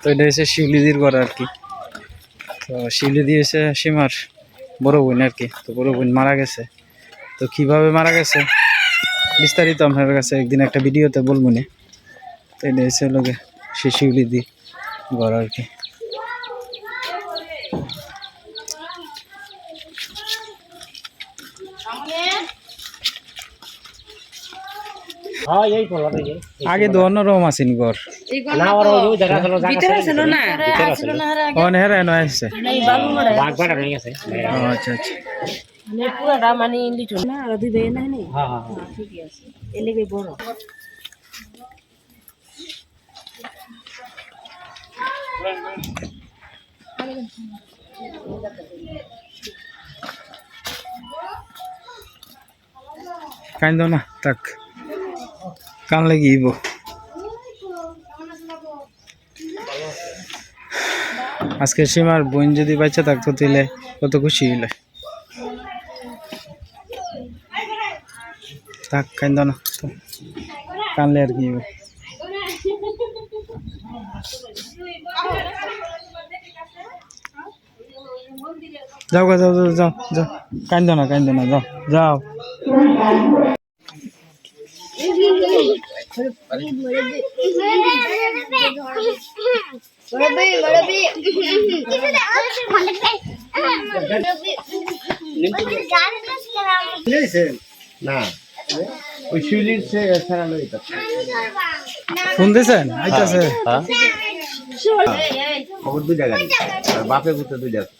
তো এটা হচ্ছে শিউলিদির ঘর আর কি। তো শিউলিদি হচ্ছে সীমার বড় বোন আর কি। তো বড় বোন মারা গেছে। তো কীভাবে মারা গেছে? বিস্তারিত আপনার কাছে একদিন একটা ভিডিওতে বলব না। তো এটা হচ্ছে লোকে সে শিউলিদি ঘর আর কি। হ্যাঁ আগে তো অন্যরকম আছেন ঘর। না? ওর ওই জায়গা ছিল জায়গা না ভিতরে ছিল অন হেরা এনে আসছে এই বালু মরে বাঘ বাড়া হয়ে গেছে ও আচ্ছা আচ্ছা। মানে পুরাটা মানে না আর দুই ভাই না? নি হ্যাঁ হ্যাঁ হ্যাঁ। ঠিকই আছে। এর বড় কান্দ না তাক। কান লাগিব আজকে সীমার বোন যদি বাচ্চা থাকতো তাহলে কত খুশি হইলে থাক কান্দ না কানলে আর কি। যাও গা যাও যাও যাও যাও কান্দ না কান্দ না যাও যাও না। ওই শিউলির সে ফোন দিয়েছেন আইতাছে। খবর দুই জায়গা বাপে গুতে দুই জায়গা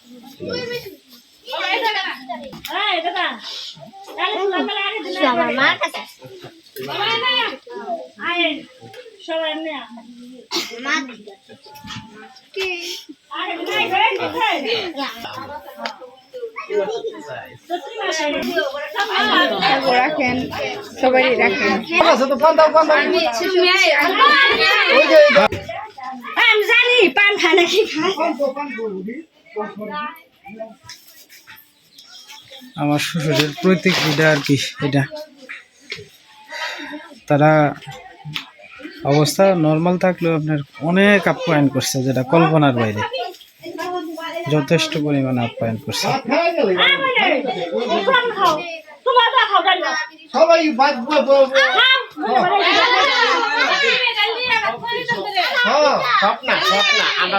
রাখেন সবাই রাখেন জানি পান আমার শ্বশুরের প্রতীক এটা আর কি এটা। তারা অবস্থা নর্মাল থাকলেও আপনার অনেক আপ্যায়ন করছে যেটা কল্পনার বাইরে। যথেষ্ট পরিমাণে আপ্যায়ন করছে। স্বপ্না আমরা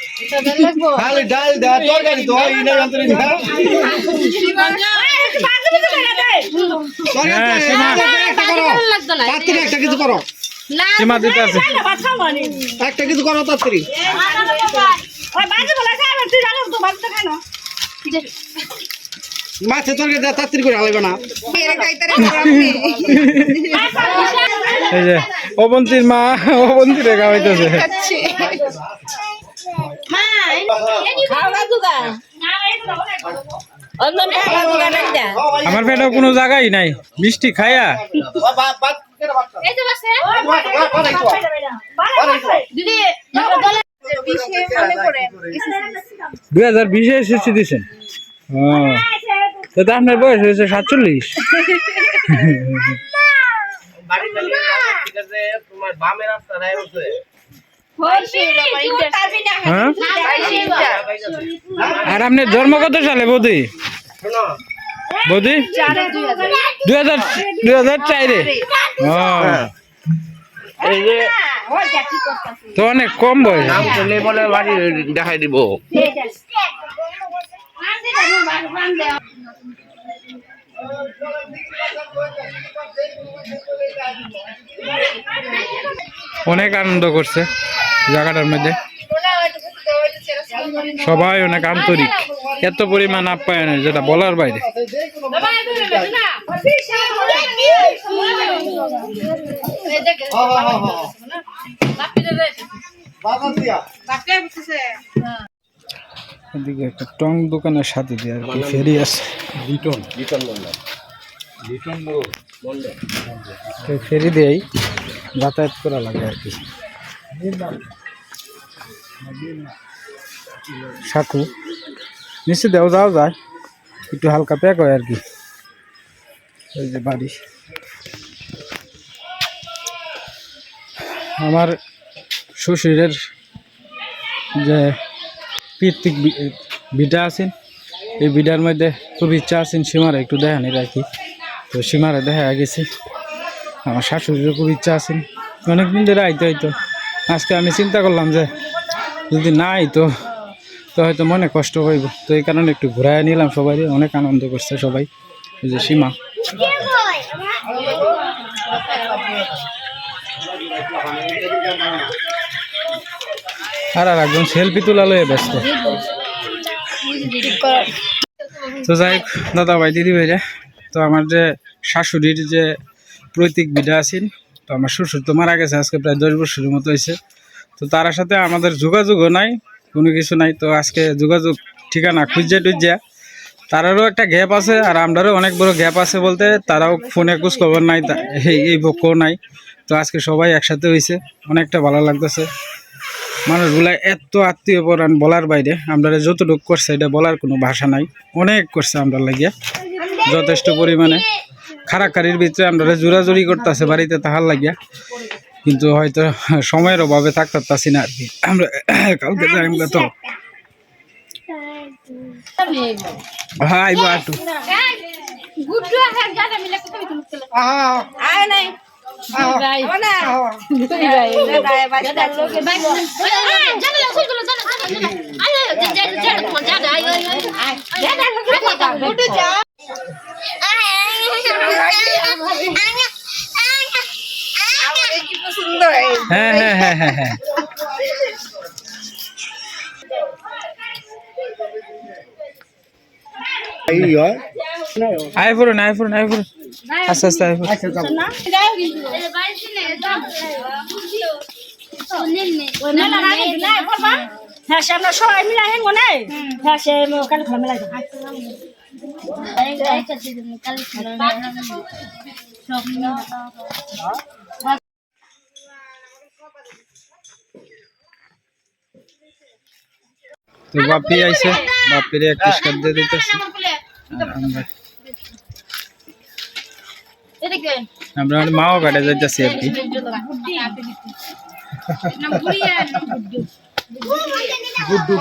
খালি ডাল দেওয়া তরকারি তো হয় না যন্ত্রণী না হ্যাঁ, একটা কিছু করো। সীমা দিতে আছে একটা কিছু করো তাড়াতাড়ি মাছে তরকারি তাড়াতাড়ি করে হালাইবে না। এই যে অবন্তীর মা অবন্তী রেখা আমার পেটেও কোনো জায়গাই নাই। মিষ্টি খাইয়া দুই হাজার বিশে এসেছি দিছেন। তো আপনার বয়স হয়েছে সাতচল্লিশ। তোমার বামের রাস্তা আর আপনার জন্ম কত সালে বৌদি? বৌদি? দুই হাজার। দুই হাজার চারে। এই যে তো অনেক কম বয়স। নাম করলে বলে বাড়ি দেখাই দিব। অনেক আনন্দ করছে। জায়গাটার মধ্যে। সবাই অনেক আন্তরিক। এত পরিমাণ আপ্যায়নের যেটা বলার বাইরে। এদিকে একটা টং দোকানের সাথে দিয়ে আর কি ফেরি আছে। লিটন লিটন মন্ডল লিটন মন্ডল ফেরি দিয়েই যাতায়াত করা লাগে আর কি। সাকু। নিচে দেও, যাও যায় একটু হালকা প্যাক হয় আর কি। এই যে বাড়ি। আমার শ্বশুরের যে পিতৃক বিটা আছেন, এই বিটার মধ্যে খুব ইচ্ছা আছেন সীমারা একটু দেখানি রাখি তো সীমারে দেখা গেছে। আমার শাশুড়িরও খুব ইচ্ছা আছেন। অনেকদিন ধরে আইতো হয়তো আজকে আমি চিন্তা করলাম যে যদি নাই তো তো হয়তো মনে কষ্ট হইব। তো এই কারণে একটু ঘুরাই নিলাম সবাই অনেক আনন্দ করছে সবাই। যে সীমা। আর আর একজন সেলফি তোলা ব্যস্ত। তো যাই দাদা ভাই দিদি ভাইরা তো আমার যে শাশুড়ির যে প্রতীক বিদা আছেন তো আমার শ্বশুর তো মারা গেছে, আজকে প্রায় দশ বছরের মতো হয়েছে। তো তার সাথে আমাদের যোগাযোগও নাই, কোনো কিছু নাই। তো আজকে যোগাযোগ ঠিকানা খুঁজে টুজা তারারও একটা গ্যাপ আছে আর আমরারও অনেক বড় গ্যাপ আছে বলতে তারাও ফোনে খোঁজ খবর নাই এই এই পক্ষও নাই। তো আজকে সবাই একসাথে হয়েছে, অনেকটা ভালো লাগতেছে। মানুষগুলা এত আত্মীয় পরাণ বলার বাইরে আমরা যতটুকু করছে, এটা বলার কোনো ভাষা নাই। অনেক করছে আমরা লাগিয়া, যথেষ্ট পরিমাণে। খারাকারির ভিতরে আমরা জোরাজুরি করতেছে বাড়িতে তাহার লাগিয়া। কিন্তু হয়তো সময়ের অভাবে থাকতে না আর কি। আমরা কালকে যাইম তো। আইবো একটু গুড্ডু আর গানা মিলে কথা বলতে আয় নাই ভাই না দুই ভাই দাদা বাচ্চা লোক ভাই জানা লাগছে গুলো জানা জানা আয় জানা জানা তোমার জানা আয় আয় আয় জানা গুড্ডু যা কি সুন্দর হ্যাঁ হ্যাঁ হ্যাঁ হ্যাঁ হ্যাঁ। আয় ফুরুন আয় ফুরুন আয় ফুরুন। আস্তে আস্তে, আয় ফুরুন। যাও কিন্তু বাইরে নে যাও শুনেন নে ওই মেলা লাগে না করবা হ্যাঁ সে আমরা সবাই মিলে হেন নাই হ্যাঁ সে কালি খোলা মেলা তো বাপি আইছে বাপিরে এক পুরস্কার দিয়ে দিতেছি। আমরা আমরা মাও কাটে যাইতেছি আর কি। গুড্ডু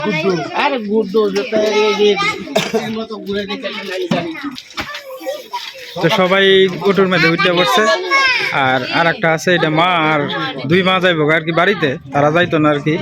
আর গুড্ডু তো সবাই অটোর মধ্যে উঠে পড়ছে। আর আর একটা আছে, এটা মা আর দুই মা যাইব, আর কি বাড়িতে? তারা যাইতো না আর কি?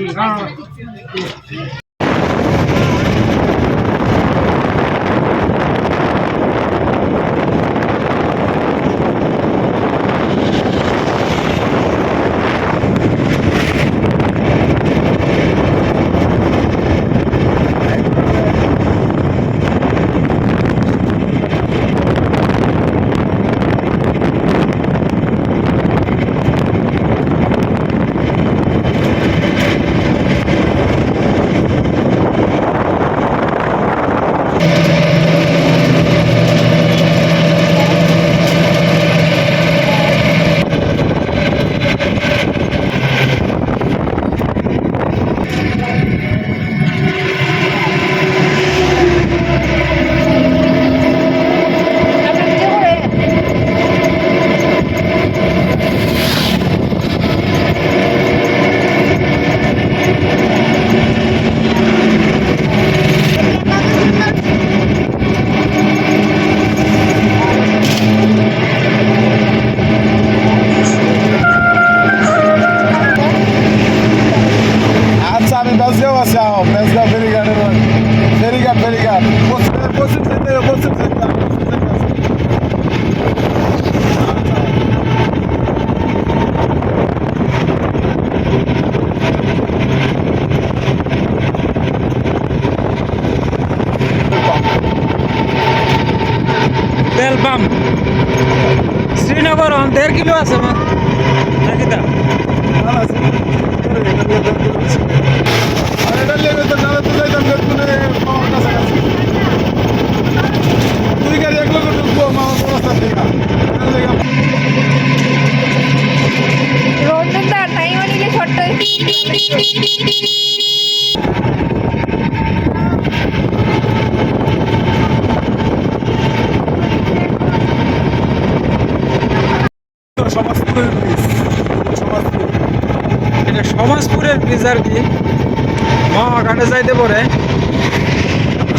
পরে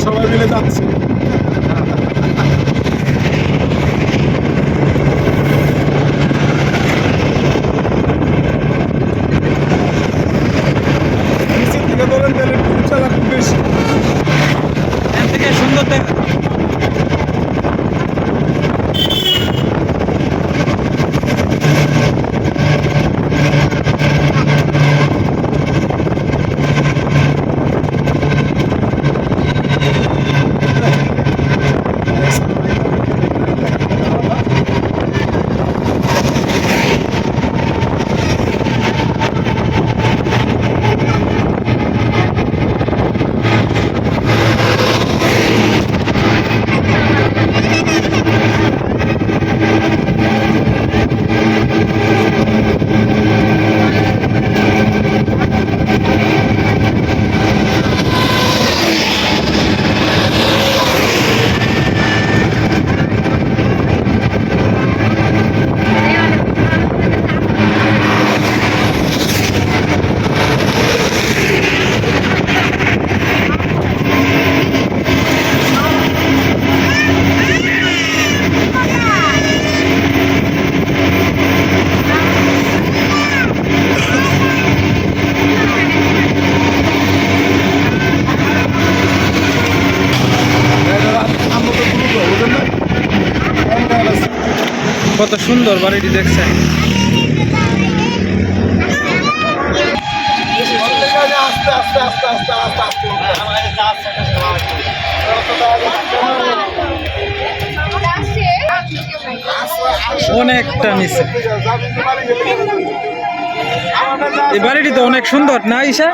সবাই মিলে যাচ্ছে। খুব বেশি। এর থেকে সুন্দর দেখা। সুন্দর বাড়িটি দেখছেন। আস্তে আস্তে আস্তে আস্তে আস্তে আস্তে অনেকটা নিচে। এই বাড়িটি তো অনেক সুন্দর না ঈশা?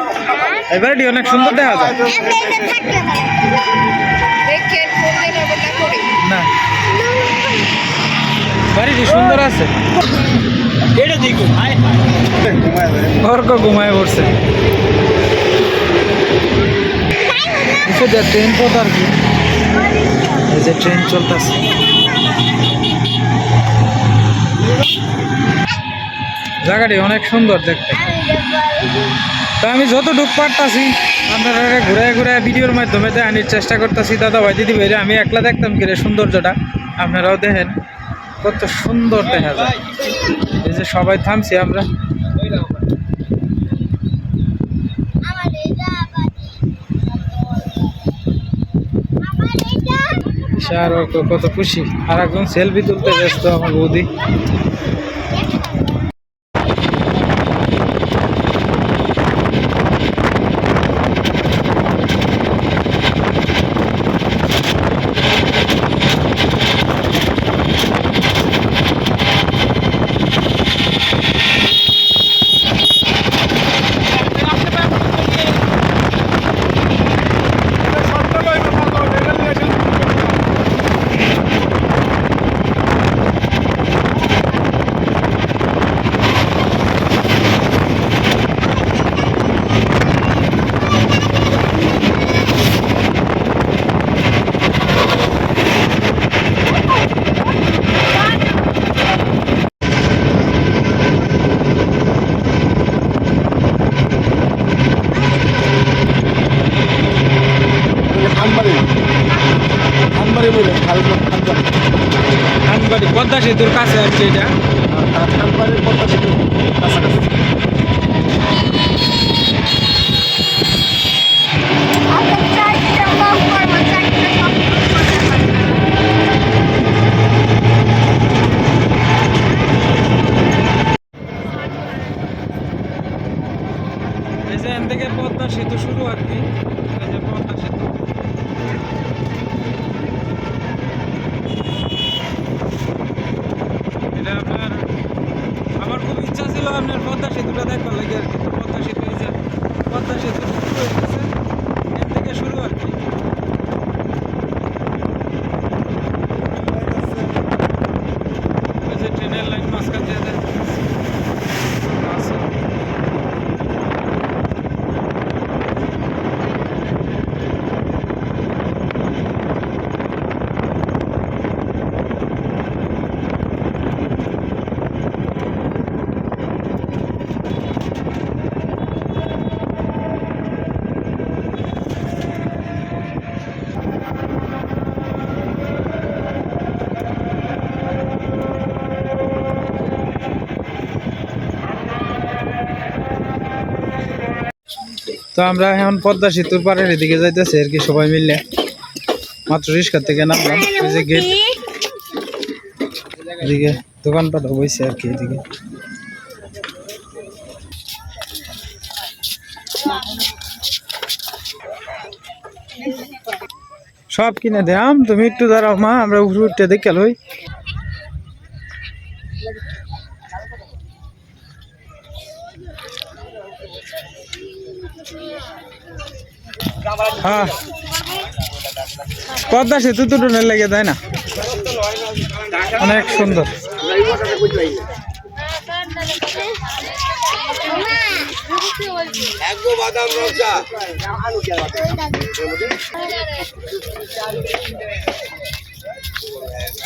এই বাড়িটি অনেক সুন্দর দেখা যায়। না। বাড়িটি সুন্দর আছে। অর্ক ঘুমায় পড়ছে। ট্রেন পথ আর কি এই যে ট্রেন চলতেছে। জায়গাটি অনেক সুন্দর দেখতে। তো আমি যত যতটুক পারতাছি আপনারা ঘুরে ঘুরে ভিডিওর মাধ্যমে দেখানোর চেষ্টা করতেছি। দাদা ভাই দিদি ভাইরা আমি একলা দেখতাম কি রে সৌন্দর্যটা আপনারাও দেখেন। কত সুন্দর দেখা যায়। এই যে সবাই থামছি আমরা। কত খুশি। আর একজন সেলফি তুলতে ব্যস্ত আমার বৌদি। সেতুর কাছে আর কি এটা? থেকে পদ্মা সেতু শুরু আর কি এই যে পদ্মা সেতু এটা আপনার আমার খুব ইচ্ছা ছিল আপনার পদ্মা সেতুটা দেখবার লাগে আর কি তো পদ্মা সেতু এই যে পদ্মা সেতু শুরু হয়ে গেছে এখান থেকে শুরু আর কি এই যে ট্রেনের লাইন মাঝখান দিয়ে আছে তো আমরা এখন পদ্মা সেতুর পাড়ের এদিকে যাইতেছি আর কি সবাই মিললে মাত্র রিক্সা থেকে নামলাম ওই যে গেট এদিকে দোকানপাট বইছে আর কি এদিকে। সব কিনে দিলাম তুমি একটু দাঁড়াও মা, আমরা উপরে উঠতে দেখে লই। হ্যাঁ। পদ্মা সেতু তো টুনের লেগে তাই না। অনেক সুন্দর।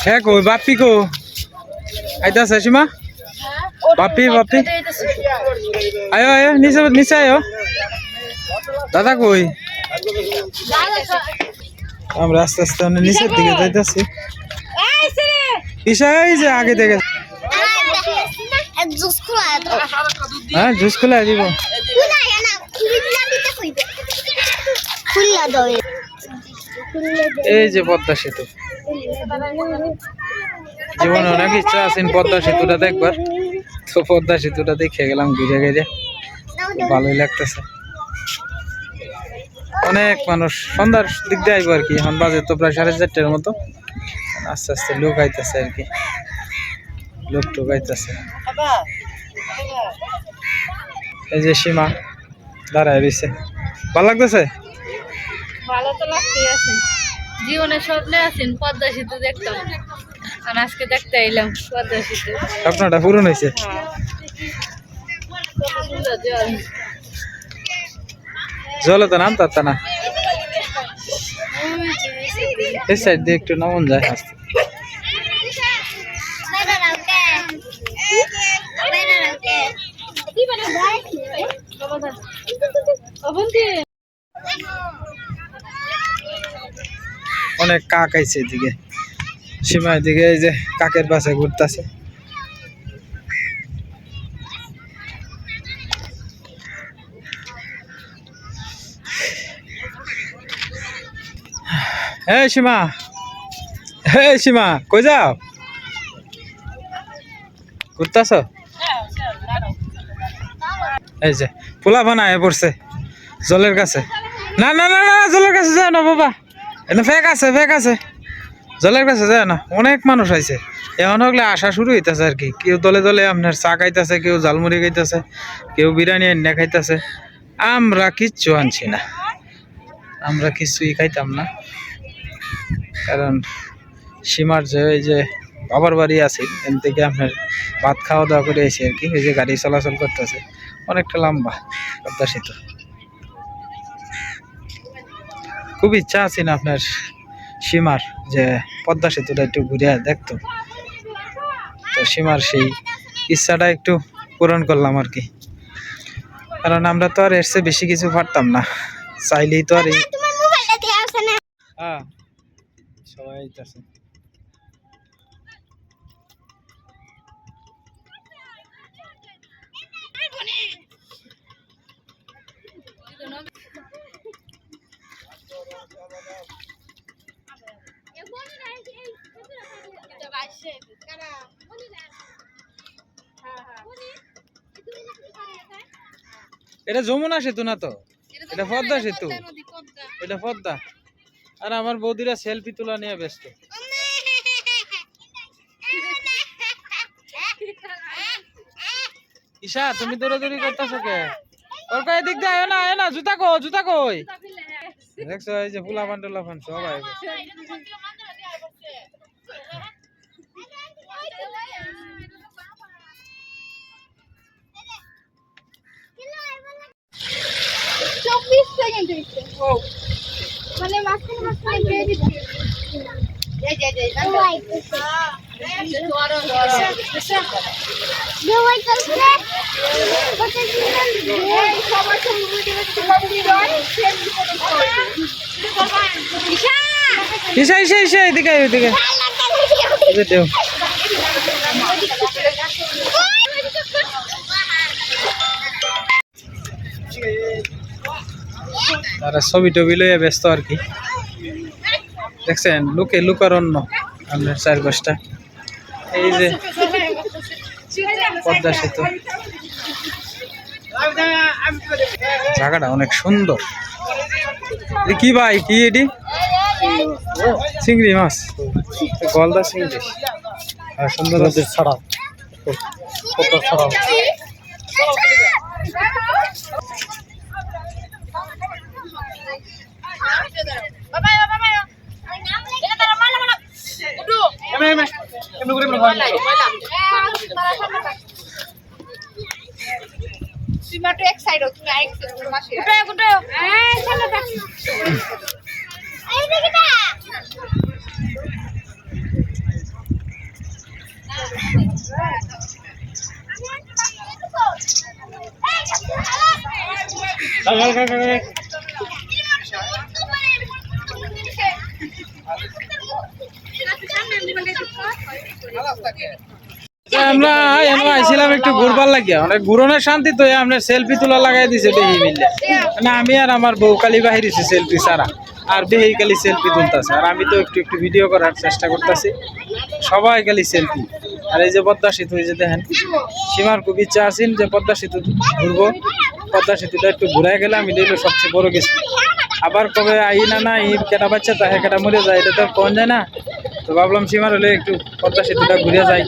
হ্যাঁ কই বাপ্পি কো? আইতাছে সীমা? বাপ্পি বাপ্পি আয়ো আয়ো, নিচে নিচে আয়ো। দাদা কই? আমরা আস্তে আস্তে অনেক নিচের দিকে যাইতেছি। পিসাই যে আগে থেকে হ্যাঁ জুস খুলে দিব। এই যে পদ্মা সেতু। জীবনে অনেক ইচ্ছা আছে পদ্মা সেতুটা দেখবার। তো পদ্মা সেতুটা দেখে গেলাম ঘুরে ঘুরে। ভালোই লাগতেছে। অনেক মানুষ সন্ধ্যার দিক দিয়ে আইবো আর কি এখন বাজে তো প্রায় সাড়ে চারটের মতো। আস্তে আস্তে লোক আইতেছে আর কি লোক টোক আইতেছে। এই যে সীমা দাঁড়ায় রয়েছে ভালো লাগতেছে? ভালো তো লাগতেই আছে। জীবনে স্বপ্নে আছেন পদ্মা সেতু দেখতাম। আর আজকে দেখতে এলাম পদ্মা সেতু। স্বপ্নটা পূরণ হয়েছে হ্যাঁ। কত জল জলে তো নাম তার না। এই সাইড দিয়ে একটু নামন যায় অবন্তি অনেক কাক আইছে এদিকে। সীমা এদিকে এই যে কাকের পাশে ঘুরতেছে। হে সীমা হে সীমা কই যাও ঘুরতাছ এই যে পোলা বানায় পড়ছে জলের কাছে না না না না জলের কাছে যাও না বাবা এনে ফেক আছে ফেক আছে জলের কাছে যায় না অনেক মানুষ আইছে এখন হলে আসা শুরু হইতাছে আর কি কেউ দলে দলে আপনার চা খাইতেছে কেউ ঝালমুড়ি খাইতেছে কেউ বিরিয়ানি এনে খাইতেছে আমরা কিচ্ছু আনছি না আমরা কিছুই খাইতাম না কারণ সীমার যে ওই যে বাবার বাড়ি আছে এখান থেকে আপনার ভাত খাওয়া দাওয়া করে এসে আর কি ওই যে গাড়ি চলাচল করতেছে। অনেকটা লম্বা পদ্মা সেতু খুব ইচ্ছা আছে না আপনার সীমার যে পদ্মা সেতুটা একটু ঘুরে দেখতো। তো সীমার সেই ইচ্ছাটা একটু পূরণ করলাম আর কি। কারণ আমরা তো আর এর চেয়ে বেশি কিছু পারতাম না। চাইলেই তো আর এই না? হ্যাঁ। সবাই আইতাছে এটা যমুনা সেতু না তো? এটা পদ্মা সেতু। এটা পদ্মা। আর আমার বৌদিরা সেলফি তোলা নিয়ে ব্যস্ত। ঈশা তুমি দৌড়াদৌড়ি করতেছো কে? ওর কয় দিক দিয়ে আয় না আয় না জুতা কো জুতা কই? দেখছ এই যে ফুলা ফান টুলা ফান সব আয় চব্বিশ সেকেন্ড মানে মাঝখানে মাঝখানে দিয়ে দিচ্ছি এদিকে এদিকে তারা ছবি টবি লইয়া ব্যস্ত আর কি। দেখছেন? লুকে লুকার অন্য আপনার চারপাশটা। এই যে পদ্মা সেতু। জায়গাটা অনেক সুন্দর। কি ভাই? কি এটি? চিংড়ি মাছ। গলদা চিংড়ি। আর সুন্দর ছাড়া। ছাড়া সীমাটো এক সাইড তুমি আরেক সাইড মাসে গুটো গুটো এই চলো এই দেখিটা আমরা একটু ঘুরবার লাগিয়া। ঘুরনের শান্তি তোলা লাগাই দিছে মানে আমি আর আমার বউ কালি বাহিরেছি সেলফি ছাড়া। আর বেহি কালি সেলফি তুলতেছে। আর আমি তো একটু একটু ভিডিও করার চেষ্টা করতেছি। সবাই খালি সেলফি আর এই যে পদ্মা সেতু, এই যে দেখেন, সীমার খুব ইচ্ছা আছেন যে পদ্মা সেতু ঘুরবো। পদ্মা সেতুটা একটু ঘুরাই গেলে আমি হলো সবচেয়ে বড় কিছু। আবার কবে আই না না ই কেটা বাচ্চা তা কেটা মরে যায়, এটা তো পাওয়া যায় না। তো ভাবলাম সীমার হলে একটু পদ্মা সেতুটা ঘুরে যাই।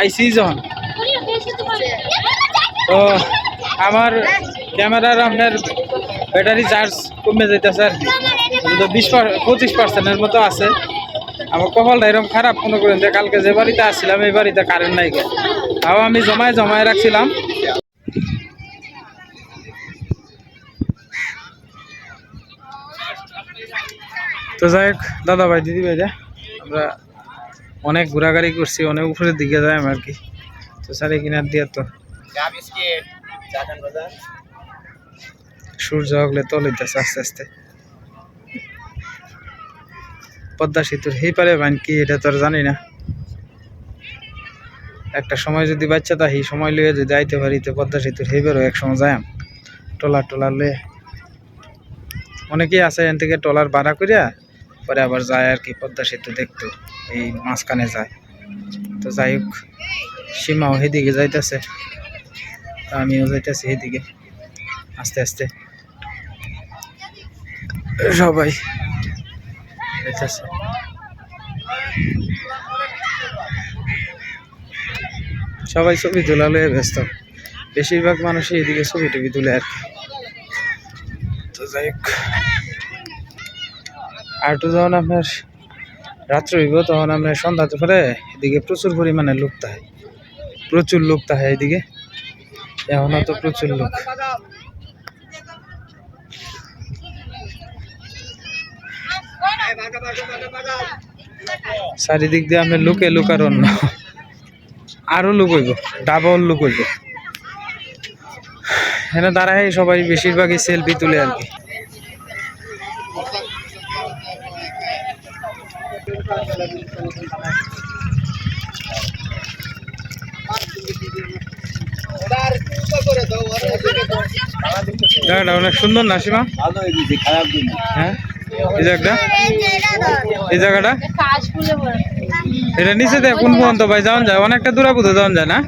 আইসি যখন। তো আমার ক্যামেরার আপনার ব্যাটারি চার্জ কমে যাইতেছে আর কি। তো বিশ পঁচিশ পার্সেন্টের মতো আছে। আমার কপালটা এরকম খারাপ, মনে করেন যে কালকে যে বাড়িতে আসছিলাম, এই বাড়িতে কারেন্ট নাই। তাও আমি জমায় জমায় রাখছিলাম। তো যাই হোক দাদা ভাই দিদি ভাই যা। আমরা অনেক ঘোরাঘুরি করছি অনেক উপরের দিকে যাই আর কি। তো সাড়ে কিনার দিয়ে তো। সূর্য হগলে তলিতেছে আস্তে আস্তে। পদ্মা সেতুর সেই পারে বান কি এটা তো আর জানি না। একটা সময় যদি বাচ্চা তা সেই সময় লইয়ে যদি আইতে পারি তো পদ্মা সেতুর সেই বেরো এক সময় যাই টলার টলার লয়ে অনেকেই আছে এখান থেকে টলার ভাড়া করিয়া পরে আবার যায় আর কি, পদ্মা সেতু দেখতো। এই মাঝখানে যায়। তো যাই হোক, সীমাও সেদিকে যাইতেছে। আমিও যাইতেছি সেদিকে, আস্তে আস্তে। সবাই যাইতেছে। সবাই ছবি তোলা লয়ে ব্যস্ত। বেশিরভাগ মানুষই এদিকে ছবি টবি তুলে আর কি। তো যাই হোক আর যখন আপনার রাত্র হইব, তখন আপনার সন্ধ্যা তো পরে এদিকে প্রচুর পরিমাণে লোক থাকে প্রচুর লোক থাকে এদিকে। এখনও তো প্রচুর লোক। চারিদিক দিয়ে আপনার লোকে অন্য। আরও লোক হইব, ডাবল লোক হইব। এখানে দাঁড়ায় সবাই বেশিরভাগই সেলফি তুলে আর কি। জায়গাটা অনেক সুন্দর না সীমা? হ্যাঁ? এই জায়গাটা? এই জায়গাটা? এটা নিচে দেখ কোন পর্যন্ত? ভাই যাওয়া যায়। অনেকটা দূরে বুঝে যাওয়া যায় না?